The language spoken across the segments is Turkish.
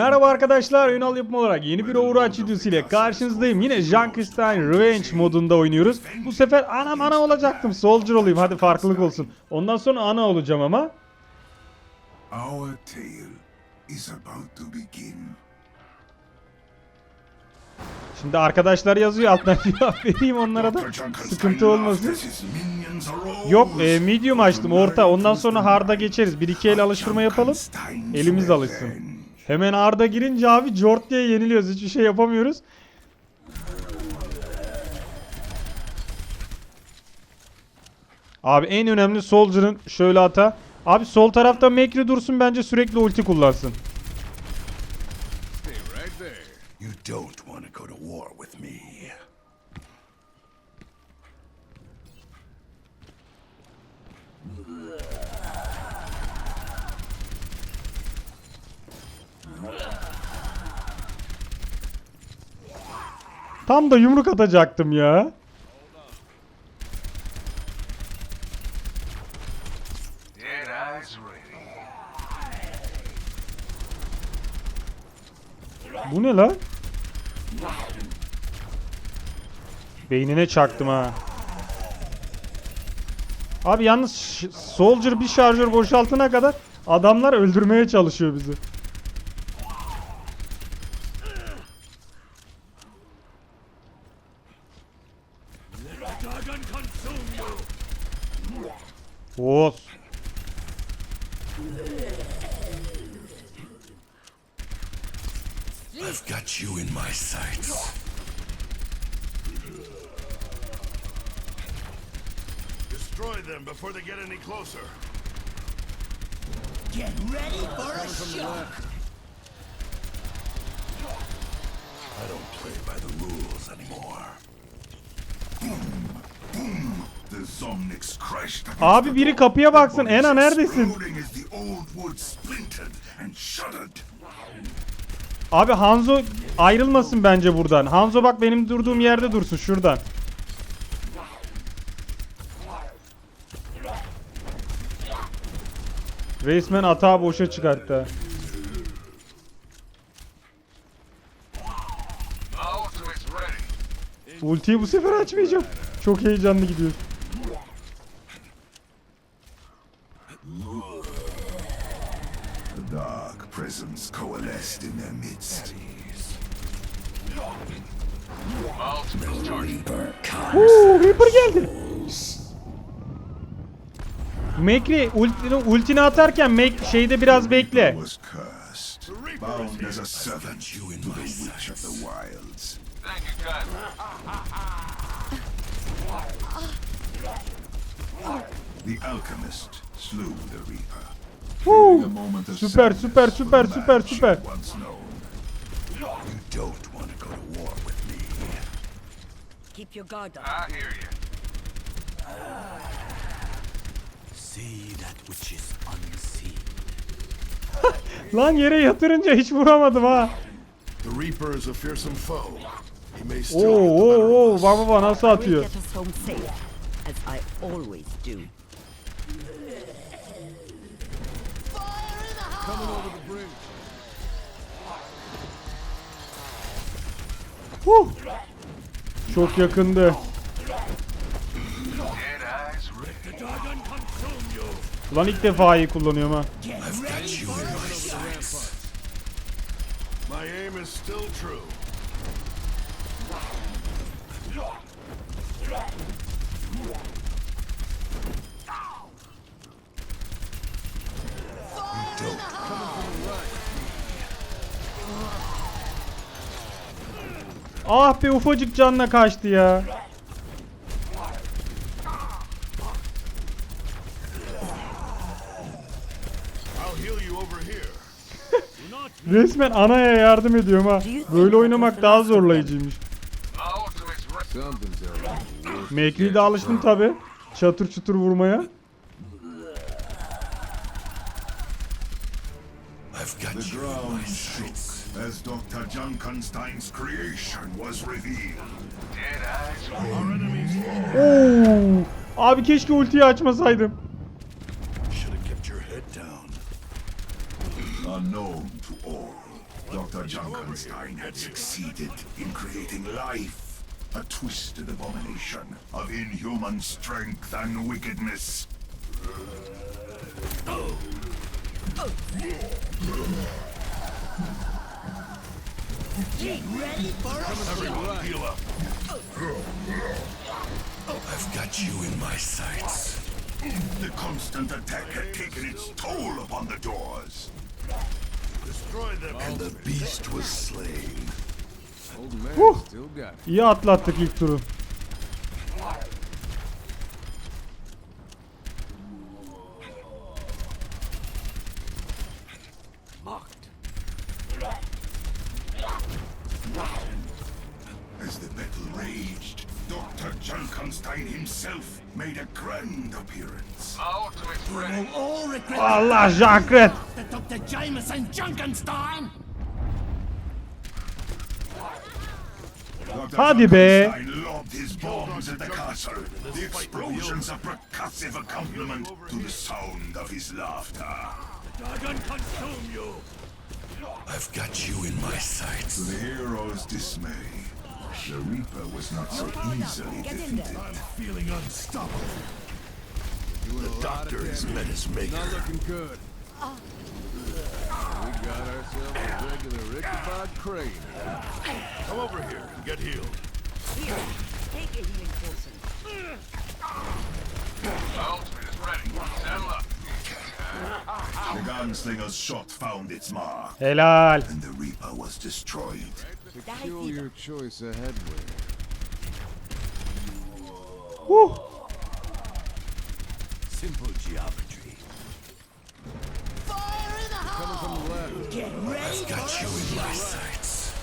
Merhaba arkadaşlar, Ünal yapım olarak yeni bir Overwatch videosu ile karşınızdayım. Yine Junkenstein Revenge modunda oynuyoruz. Bu sefer anam ana olacaktım. Soldier olayım hadi farklılık olsun. Ondan sonra ana olacağım ama. Our tale is about to begin. Şimdi arkadaşlar yazıyor alttan cevap vereyim onlara da. Sıkıntı olmasın. Yok e, medium açtım orta ondan sonra hard'a geçeriz. 1-2 el alıştırma yapalım. Elimiz alışsın. Hemen hard'a girince abi Jort diye yeniliyoruz. Hiçbir şey yapamıyoruz. Abi en önemli Soldier'ın şöyle hata. Abi sol tarafta Mekri dursun bence sürekli ulti kullansın. You don't want to go to war with me. Tam da yumruk atacaktım ya. Bu ne lan? Beynine çaktım ha. Abi yalnız Soldier bir şarjör boşaltana kadar adamlar öldürmeye çalışıyor bizi. I've got you in my sights. Destroy them before they get any closer. Get ready for a shock. I don't play by the rules anymore. Boom, boom. The Zomnics crashed against Abi biri kapıya baksın. Ena neredesin? the old wood splintered and shuddered. Abi Hanzo ayrılmasın bence buradan. Hanzo bak benim durduğum yerde dursun şuradan. Resmen atağı boşa çıkarttı. Ultiyi bu sefer açmayacağım. Çok heyecanlı gidiyor. Mekri ultini, ultini atarken Mek şeyde biraz bekle. Woo! Süper süper süper süper süper. she once known. You don't want to go to war with me. Keep your guard up. I hear you. Lan yere yatırınca hiç vuramadım ha. The Reaper is a fearsome foe. He may still Oo oo oo us. baba baba nasıl atıyor. Huh. Çok yakındı. Ulan ilk defa iyi kullanıyorum ha. Ah be ufacık canla kaçtı ya. I'll heal you over here. Resmen anaya yardım ediyorum ha. Böyle oynamak daha zorlayıcıymış. Mekli'ye de alıştım tabi. Çatır çutur vurmaya. As Dr. Junkenstein's creation was revealed. Oo. Abi keşke ultiyi açmasaydım. Unknown all, Dr. Junkenstein had succeeded in creating life, a twisted abomination of inhuman strength and wickedness. Get ready for shock. Heal up. I've got you in my sights. The constant attack had taken its toll upon the doors. And the beast was slain. Old man Whew. still got it. İyi atlattık ilk turu. Marked. As the battle raged, Dr. Junkenstein himself made a grand appearance. We'll all regret Allah Jankret. the Dr. Jameson Junkenstein. Dr. Hadi be. Junkenstein lobbed his bombs at the castle. The explosions a percussive accompaniment to the sound of his laughter. Dragon consume you. I've got you in my sights. To the hero's dismay, the Reaper was not so easily Get in there. defeated. Feeling unstoppable. The doctor is menace maker. Not looking good. We got ourselves a regular Ichabod Crane. Come over here and get healed. Here, take a healing potion. The gunslinger's shot found its mark, Helal. and the Reaper was destroyed. Peculiar choice of headwear. Huh. Simple geometry. Fire in the Coming from the left. Get ready Got you in my sights.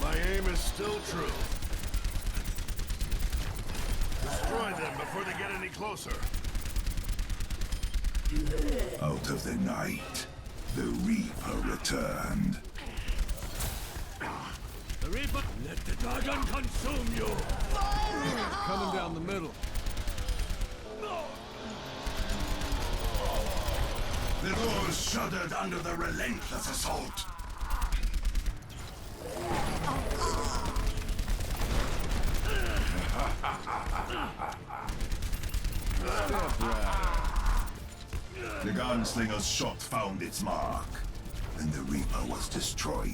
My aim is still true. Destroy them before they get any closer. Out of the night, the Reaper returned. The Reaper. Let the dragon consume you. Fire in the hole. Coming down the middle. The doors shuddered under the relentless assault. The gunslinger's shot found its mark, and the Reaper was destroyed.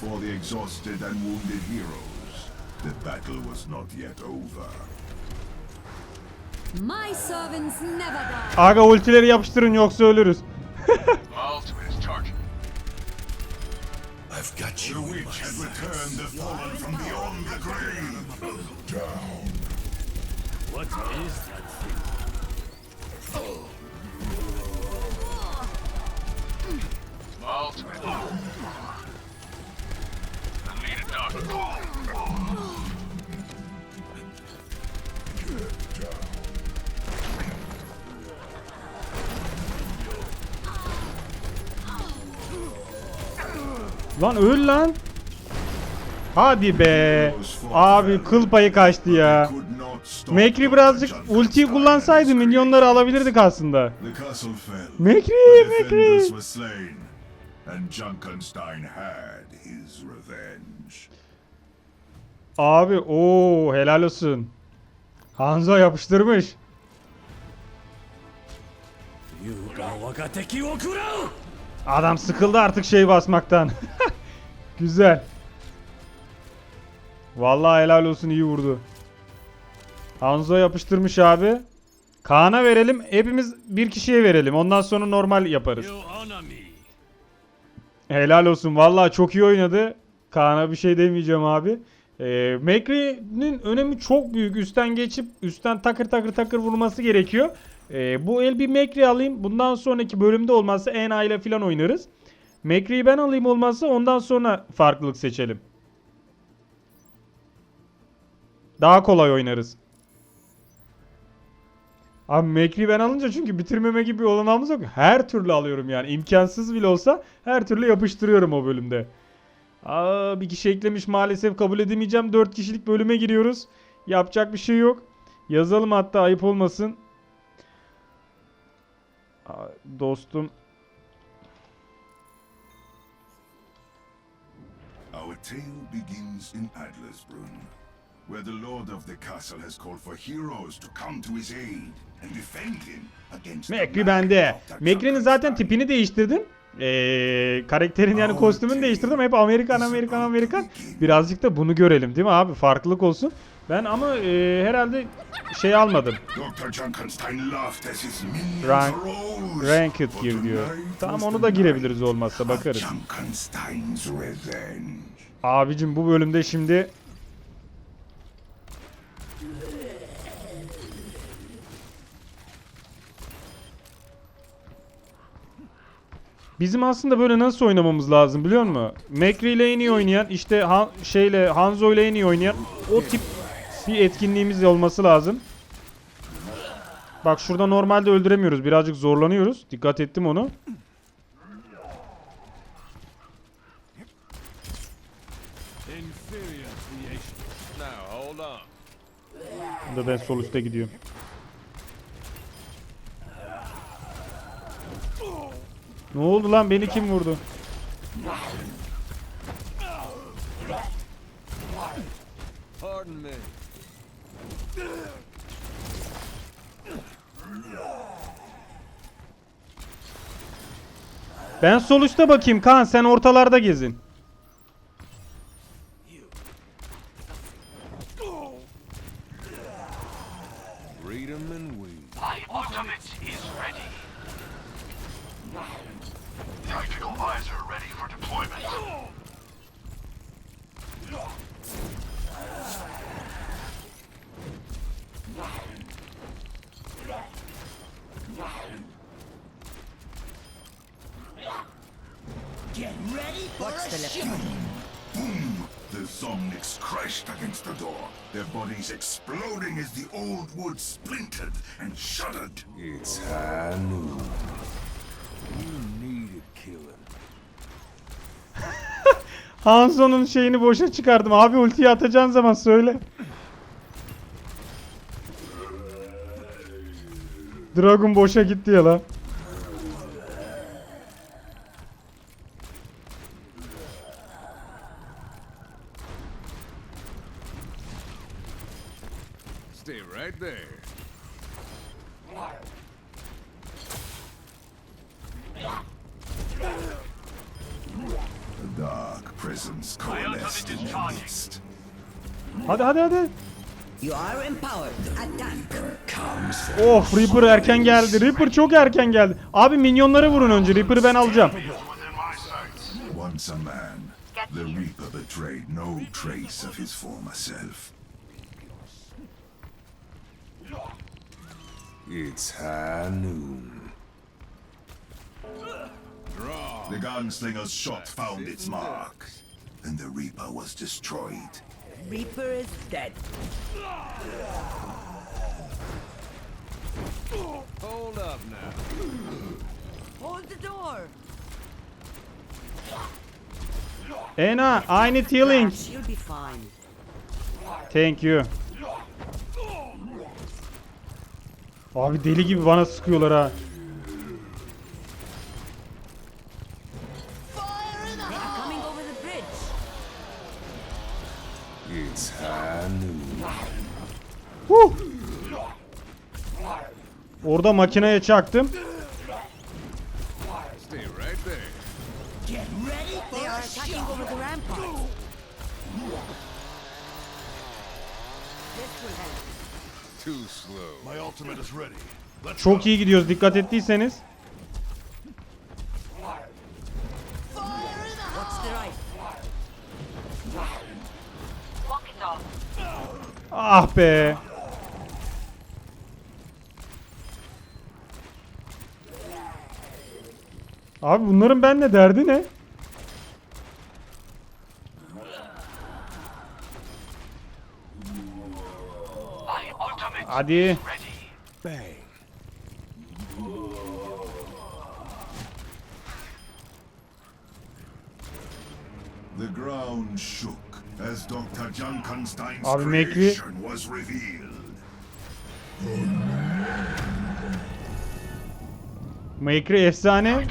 For the exhausted and wounded heroes, the battle was not yet over. Aga ultileri yapıştırın yoksa ölürüz. I've got you. Witch had returned the fallen from beyond the grave. Down. What is that thing? Lan öl lan. Hadi be. Abi kıl payı kaçtı ya. Mekri birazcık ultiyi kullansaydı milyonları alabilirdik aslında. Mekri, Mekri. Abi o helal olsun. Hanzo yapıştırmış. Adam sıkıldı artık şey basmaktan. Güzel. Vallahi helal olsun iyi vurdu. Hanzo yapıştırmış abi. Kaan'a verelim. Hepimiz bir kişiye verelim. Ondan sonra normal yaparız. Helal olsun. Vallahi çok iyi oynadı. Kaan'a bir şey demeyeceğim abi. Ee, Mekri'nin önemi çok büyük. Üstten geçip üstten takır takır takır vurması gerekiyor. Ee, bu el bir Mekri alayım. Bundan sonraki bölümde olmazsa Ena ile falan oynarız. Mekri'yi ben alayım olmazsa ondan sonra farklılık seçelim. Daha kolay oynarız. Abi Mekri ben alınca çünkü bitirmeme gibi bir olanağımız yok. Her türlü alıyorum yani. imkansız bile olsa her türlü yapıştırıyorum o bölümde. Aa, bir kişi eklemiş maalesef kabul edemeyeceğim. 4 kişilik bölüme giriyoruz. Yapacak bir şey yok. Yazalım hatta ayıp olmasın dostum. Our tale begins in Adlersbrunn, where the lord of the castle has called for heroes to come to his aid and defend him against Mekri bende. Mekri'nin zaten tipini değiştirdim. Ee, karakterin yani kostümünü değiştirdim. Hep Amerikan, Amerikan, Amerikan. Birazcık da bunu görelim değil mi abi? Farklılık olsun. Ben ama e, herhalde şey almadım. Rank, ranked gir diyor. Tamam onu da girebiliriz olmazsa bakarız. Abicim bu bölümde şimdi Bizim aslında böyle nasıl oynamamız lazım biliyor musun? Mekri ile en iyi oynayan, işte Han, şeyle Hanzo ile en iyi oynayan o tip bir etkinliğimiz olması lazım. Bak şurada normalde öldüremiyoruz. Birazcık zorlanıyoruz. Dikkat ettim onu. Burada ben sol üstte gidiyorum. Ne oldu lan? Beni kim vurdu? Pardon me. Ben sol üstte bakayım Kaan sen ortalarda gezin. Crashed against the door, their bodies exploding as the old wood splintered and shuddered. It's high noon. You needed killing. Hanzo'nun şeyini boşa çıkardım. Abi ultiyi atacağın zaman söyle. Dragon boşa gitti ya lan. Reaper erken geldi. Reaper çok erken geldi. Abi minyonları vurun önce. Reaper'ı ben alacağım. Once a man, the Reaper betrayed no trace of his former self. It's high noon. The gunslinger's shot found its mark, and the Reaper was destroyed. Reaper is dead. Hold up now. Hold the door. Ena, I need healing. You'll be fine. Thank you. Abi deli gibi bana sıkıyorlar ha. İs ready. Let's Çok iyi gidiyoruz dikkat ettiyseniz. Ah be. Abi bunların benimle derdi ne? Hadi. The ground shook as Dr. Junkenstein's Abi Mekri- creation was revealed. Maker efsane.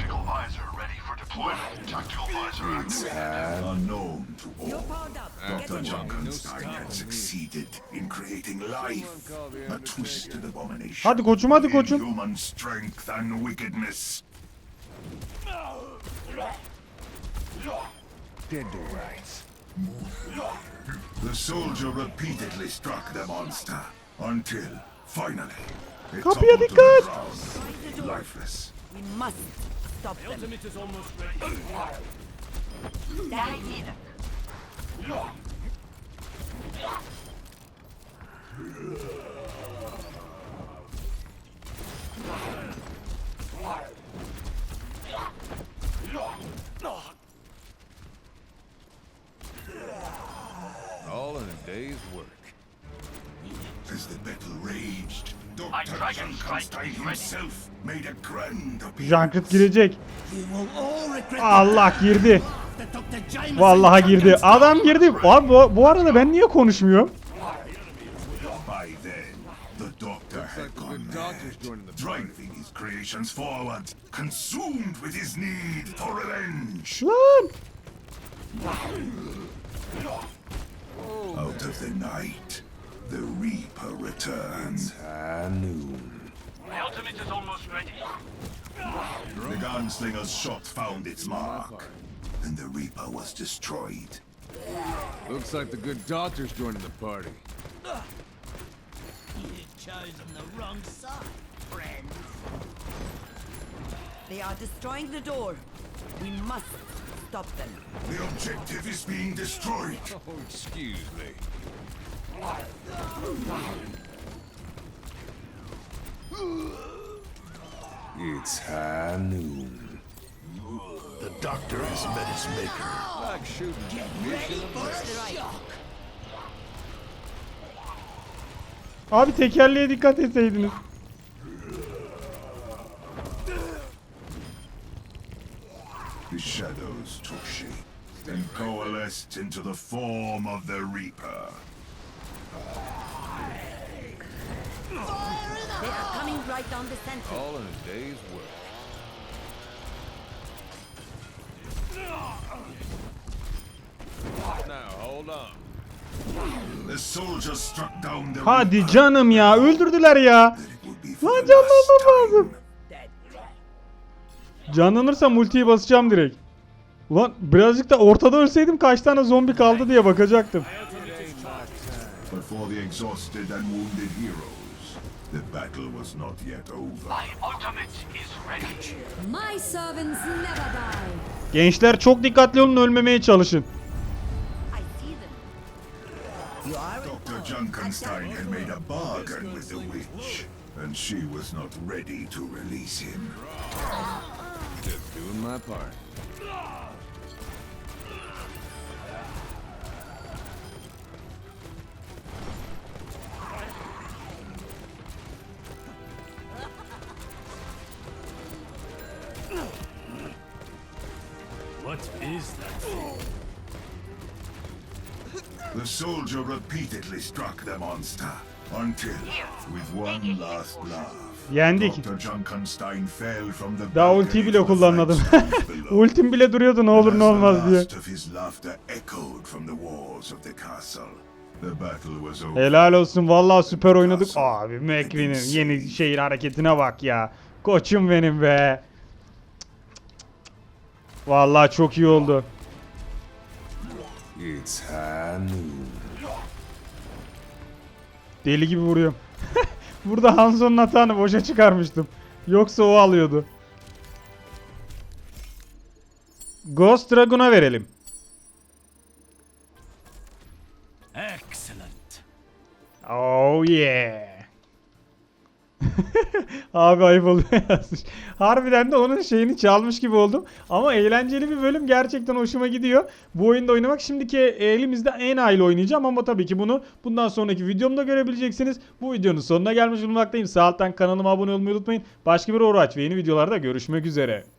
Tactical visor ready for deployment. Unknown to all, You're powered up. Get Dr. in. Junkenstein had succeeded in creating life, a twisted abomination. Hadi koçum hadi in koçum. Human strength and wickedness. Dead to rights. The soldier repeatedly struck the monster until finally it Kapıya toppled to dikkat! the ground, lifeless. We must stop them. All in a day's work. As the battle raged, Dr. Junkenstein himself made a grand appearance. Junkrat girecek. You will all regret Allah girdi. Vallahi girdi. Adam girdi. Abi bu, bu arada ben niye konuşmuyorum? The the the. Lan. Out of the night, the Reaper returns. My ultimate is almost ready. The gunslinger's shot found its mark, and the Reaper was destroyed. Looks like the good doctor's joining the party. You've chosen the wrong side, friends. They are destroying the door. We must stop them. The objective is being destroyed. Oh, excuse me. It's high noon. The Doctor has met his maker. Like shooting fish in a barrel. Abi tekerleğe dikkat etseydiniz. The shadows took shape and coalesced into the form of the Reaper. They are coming right down the center. All in a day's work. Hadi canım ya öldürdüler ya. Lan canlanmam lazım. Canlanırsam ultiyi basacağım direkt. Ulan birazcık da ortada ölseydim kaç tane zombi kaldı diye bakacaktım. The exhausted and wounded heroes, the battle was not yet over. My servants never die. Gençler çok dikkatli olun ölmemeye çalışın. Dr. Junkenstein had made a bargain with the witch, and she was not ready to release him. Just doing my part. Soldier repeatedly struck the monster until, with one last laugh, Yendik. Dr. Junkenstein fell from the Daha ultiyi bile kullanmadım. Ultim bile duruyordu ne olur ne olmaz diye. Helal olsun vallahi süper oynadık. Abi McQueen'in yeni şehir hareketine bak ya. Koçum benim be. Vallahi çok iyi oldu. It's. Deli gibi vuruyorum. Burada Hanzo'nun hatanı boşa çıkarmıştım. Yoksa o alıyordu. Ghost Dragon'a verelim. Excellent. Oh yeah. Abi ayıp oluyor yazmış. Harbiden de onun şeyini çalmış gibi oldum. Ama eğlenceli bir bölüm gerçekten hoşuma gidiyor. Bu oyunda oynamak şimdiki elimizde en aile oynayacağım ama tabii ki bunu bundan sonraki videomda görebileceksiniz. Bu videonun sonuna gelmiş bulunmaktayım. Sağ alttan kanalıma abone olmayı unutmayın. Başka bir Overwatch ve yeni videolarda görüşmek üzere.